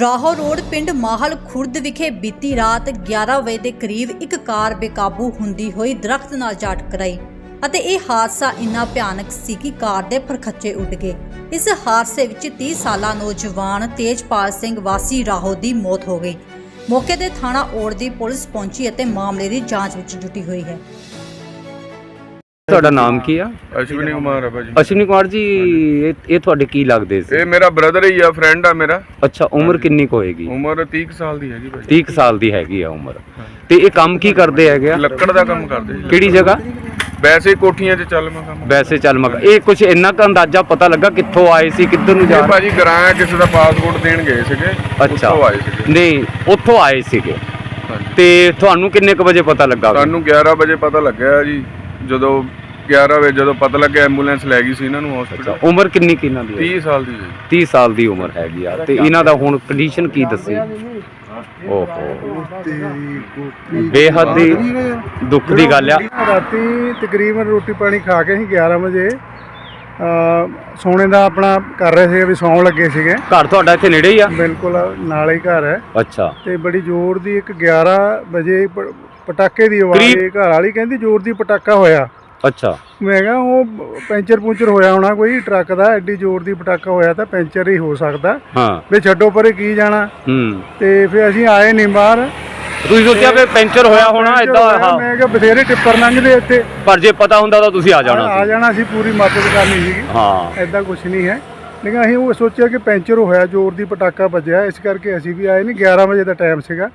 ਰਾਹੋ road ਪਿੰਡ ਮਾਹਲ ਖੁਰਦ ਵਿਖੇ ਬੀਤੀ ਰਾਤ 11 ਵਜੇ ਦੇ ਕਰੀਬ ਇੱਕ ਕਾਰ ਬੇਕਾਬੂ ਹੁੰਦੀ ਹੋਈ ਦਰਖਤ ਨਾਲ ਜਾ ਟਕਰਾਈ ਅਤੇ ਇਹ ਹਾਦਸਾ ਇੰਨਾ ਭਿਆਨਕ ਸੀ ਕਿ ਕਾਰ ਦੇ ਪਰਖੱਚੇ ਉੱਡ ਗਏ। ਇਸ ਹਾਦਸੇ ਵਿੱਚ 30 ਸਾਲਾ ਨੌਜਵਾਨ ਤੇਜਪਾਲ ਸਿੰਘ ਵਾਸੀ ਰਾਹੋ ਦੀ ਮੌਤ ਹੋ ਗਈ। ਮੌਕੇ ਤੇ ਥਾਣਾ ਔੜ ਦੀ ਪੁਲਿਸ ਪਹੁੰਚੀ ਅਤੇ ਮਾਮਲੇ ਦੀ ਜਾਂਚ ਵਿੱਚ ਜੁਟੀ ਹੋਈ ਹੈ। ਤੁਹਾਡਾ ਨਾਮ ਕੀ ਆ? ਅਸ਼ਵਨੀ ਕੁਮਾਰ ਹੈ ਭਾਜੀ। ਅਸ਼ਵਨੀ ਕੁਮਾਰ ਜੀ ਇਹ ਇਹ ਤੁਹਾਡੇ ਕੀ ਲੱਗਦੇ ਸੀ? ਇਹ ਮੇਰਾ ਬ੍ਰਦਰ ਹੀ ਆ ਫਰੈਂਡ ਆ ਮੇਰਾ। ਅੱਛਾ ਉਮਰ ਕਿੰਨੀ ਕੁ ਹੋਏਗੀ? ਉਮਰ 30 ਕੁ ਸਾਲ ਦੀ ਹੈਗੀ ਭਾਜੀ। 30 ਕੁ ਸਾਲ ਦੀ ਹੈਗੀ ਆ ਉਮਰ। ਤੇ ਇਹ ਕੰਮ ਕੀ ਕਰਦੇ ਹੈਗੇ ਆ? ਲੱਕੜ ਦਾ ਕੰਮ ਕਰਦੇ ਜੀ। ਕਿਹੜੀ ਜਗ੍ਹਾ? ਵੈਸੇ ਹੀ ਕੋਠੀਆਂ 'ਚ ਚੱਲ ਮੈਂ ਕੰਮ ਵੈਸੇ ਚੱਲ ਮਗਾ ਇਹ ਕੁਝ ਇੰਨਾ ਕੁ ਅੰਦਾਜ਼ਾ ਪਤਾ ਲੱਗਾ ਕਿੱਥੋਂ ਆਏ ਸੀ ਕਿੱਧਰ ਨੂੰ ਜਾ ਇਹ ਭਾਜੀ ਗਰਾਇਆ ਕਿਸੇ ਦਾ ਪਾਸਪੋਰਟ ਦੇਣ ਗਏ ਸੀਗੇ ਅੱਛਾ। ਉੱਥੋਂ ਆਏ ਸੀਗੇ। ਨਹੀਂ ਉੱਥੋਂ ਆਏ ਸੀਗੇ। ਹਾਂਜੀ। ਤੇ ਤੁਹਾਨੂੰ ਕਿੰਨੇ ਕੁ ਵਜੇ ਪਤਾ ਲੱਗਾ? ਸਾਨੂੰ 11 ਵਜੇ ਪਤਾ ਲੱਗਿਆ ਜੀ ਜਦੋਂ 11 ਵਜੇ ਜਦੋਂ ਪਤਾ ਲੱਗਿਆ ਐਂਬੂਲੈਂਸ ਲੈ ਗਈ ਸੀ ਇਹਨਾਂ ਨੂੰ ਹਸਪੀਟਲ ਉਮਰ ਕਿੰਨੀ ਕਿ ਇਹਨਾਂ ਦੀ ਹੈ? 30 ਸਾਲ ਦੀ ਜੀ। 30 ਸਾਲ ਦੀ ਉਮਰ ਹੈਗੀ ਆ। ਤੇ ਇਹਨਾਂ ਦਾ ਹੁਣ ਕੰਡੀਸ਼ਨ ਕੀ ਦੱਸੀ? ਓਹੋ। ਬੇਹੱਦ ਹੀ ਦੁੱਖ ਦੀ ਗੱਲ ਆ। ਰਾਤੀ ਤਕਰੀਬਨ ਰੋਟੀ ਪਾਣੀ ਖਾ ਕੇ ਅਸੀਂ 11 ਵਜੇ ਸੋਨੇ ਦਾ ਆਪਣਾ ਕਰ ਰਹੇ ਸੀਗੇ ਵੀ ਸੌਣ ਲੱਗੇ ਸੀਗੇ। ਘਰ ਤੁਹਾਡਾ ਇੱਥੇ ਨੇੜੇ ਹੀ ਆ? ਬਿਲਕੁਲ ਨਾਲ ਹੀ ਘਰ ਹੈ। ਅੱਛਾ। ਤੇ ਬੜੀ ਜ਼ੋਰ ਦੀ ਇੱਕ 11 ਵਜੇ ਪਟਾਕੇ ਦੀ ਆਵਾਜ਼। ਘਰ ਵਾਲੀ ਕਹਿੰਦੀ ਜ਼ੋਰ ਦੀ ਪਟਾਕਾ ਹੋਇਆ। ਅੱਛਾ। ਮੈਂ ਕਿਹਾ ਉਹ ਪੈਂਚਰ ਪੂੰਚਰ ਹੋਇਆ ਹੋਣਾ ਕੋਈ ਟਰੱਕ ਦਾ ਐਡੀ ਜ਼ੋਰ ਦੀ ਪਟਾਕਾ ਹੋਇਆ ਤਾਂ ਪੈਂਚਰ ਹੀ ਹੋ ਸਕਦਾ। ਹਾਂ। ਵੀ ਛੱਡੋ ਪਰੇ ਕੀ ਜਾਣਾ। ਹੂੰ। ਤੇ ਫਿਰ ਅਸੀਂ ਆਏ ਨਹੀਂ ਬਾਹਰ। ਤੁਸੀਂ ਸੋਚਿਆ ਵੀ ਪੈਂਚਰ ਹੋਇਆ ਹੋਣਾ ਹੋਇਆ, ਹਾਂ। ਮੈਂ ਕਿਹਾ ਬਥੇਰੇ ਟਿੱਪਰ ਲੰਘਦੇ ਇੱਥੇ। ਪਰ ਜੇ ਪਤਾ ਹੁੰਦਾ ਤਾਂ ਤੁਸੀਂ ਆ ਜਾਣਾ ਆ ਸੀ ਜਾਣਾ ਸੀ ਪੂਰੀ ਮਦਦ ਕਰਨੀ ਸੀਗੀ। ਹਾਂ। ਐਦਾਂ ਕੁਝ ਨਹੀਂ ਹੈ। ਲੇਕਿਨ ਅਸੀਂ ਉਹ ਸੋਚਿਆ ਕਿ ਪੈਂਚਰ ਹੋਇਆ ਜ਼ੋਰ ਦੀ ਪਟਾਕਾ ਵੱਜਿਆ ਇਸ ਕਰਕੇ ਅਸੀਂ ਵੀ ਆਏ ਨਹੀਂ 11 ਵਜੇ ਦਾ ਟਾਈਮ ਸੀਗਾ।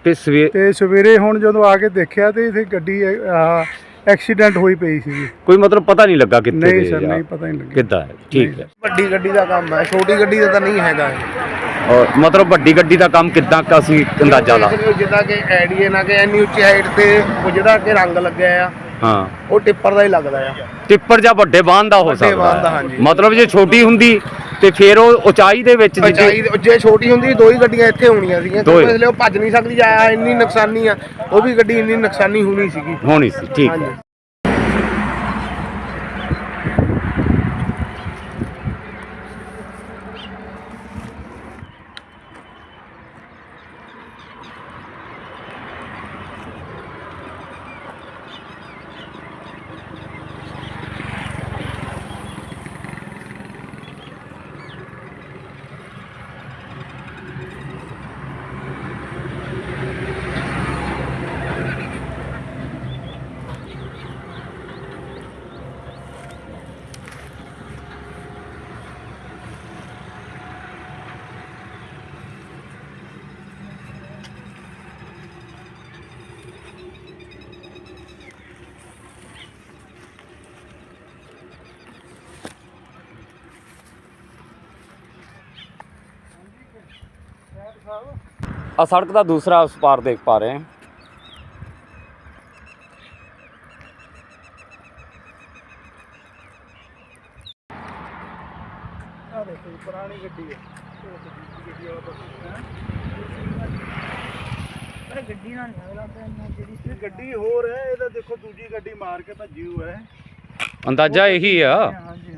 ਤੇ ਸਵੇਰੇ ਹੁਣ ਜਦੋਂ ਆ ਕੇ ਦੇਖਿਆ ਤੇ ਇਥੇ ਗੱਡੀ ਆ ਐਕਸੀਡੈਂਟ ਹੋਈ ਪਈ ਸੀਗੀ ਕੋਈ ਮਤਲਬ ਪਤਾ ਨਹੀਂ ਲੱਗਾ ਕਿੱਥੇ ਨਹੀਂ ਸਰ ਜਾਂ ਨਹੀਂ ਪਤਾ ਨਹੀਂ ਲੱਗਿਆ ਕਿੱਦਾਂ ਹੈ ਠੀਕ ਹੈ ਵੱਡੀ ਗੱਡੀ ਦਾ ਕੰਮ ਹੈ ਛੋਟੀ ਗੱਡੀ ਦਾ ਤਾਂ ਨਹੀਂ ਹੈਗਾ ਇਹ। ਔਰ ਮਤਲਬ ਵੱਡੀ ਗੱਡੀ ਦਾ ਕੰਮ ਕਿੱਦਾਂ ਕਾ ਸੀ ਅੰਦਾਜ਼ਾ ਲਾ ਜਿੱਦਾਂ ਕਿ ਐਡੀਏ ਨਾ ਕਿ ਇੰਨੀ ਉੱਚੀ ਹਾਈਟ ਤੇ ਉਹ ਜਿਹੜਾ ਕਿ ਰੰਗ ਲੱਗਿਆ ਆ ਹਾਂ ਉਹ ਟਿੱਪਰ ਦਾ ਹੀ ਲੱਗਦਾ ਆ ਟਿੱਪਰ ਜਾਂ ਵੱਡੇ ਬਾਹਨ ਦਾ ਹੋ ਵੱਡੇ ਸਕਦਾ ਵਾਹਨ ਦਾ, ਹੈ। ਹਾਂਜੀ। ਮਤਲਬ ਜੇ ਛੋਟੀ ਹੁੰਦੀ ਤੇ ਫਿਰ ਉਹ ਉਚਾਈ ਦੇ ਵਿੱਚ ਉਚਾਈ ਜੇ ਛੋਟੀ ਹੁੰਦੀ ਦੋ ਹੀ ਗੱਡੀਆਂ ਇੱਥੇ ਹੋਣੀਆਂ ਸੀਗੀਆਂ। ਦੋ ਹੀ। ਕਿਉਂਕਿ ਇਸ ਲਈ ਉਹ ਭੱਜ ਨਹੀਂ ਸਕਦੀ ਆ ਇੰਨੀ ਨੁਕਸਾਨੀ ਆ ਉਹ ਵੀ ਗੱਡੀ ਇੰਨੀ ਨੁਕਸਾਨੀ ਹੋਣੀ ਸੀਗੀ। ਹੋਣੀ ਸੀ ਠੀਕ ਹੈ। ਆ ਸੜਕ ਦਾ ਦੂਸਰਾ ਉਸ ਪਾਰ ਦੇਖ ਪਾ ਰਹੇ ਹਾਂ। ਆ ਦੇਖੋ ਜੀ, ਪੁਰਾਣੀ ਗੱਡੀ ਹੈ। ਗੱਡੀ ਨਾਲ ਜਿਹੜੀ ਗੱਡੀ ਹੋਰ ਹੈ ਇਹਦਾ ਦੇਖੋ ਦੂਜੀ ਗੱਡੀ ਮਾਰ ਕੇ ਭੱਜੀ ਹੋਇਆ ਹੈ। ਅੰਦਾਜ਼ਾ ਇਹੀ ਆ। ਹਾਂਜੀ।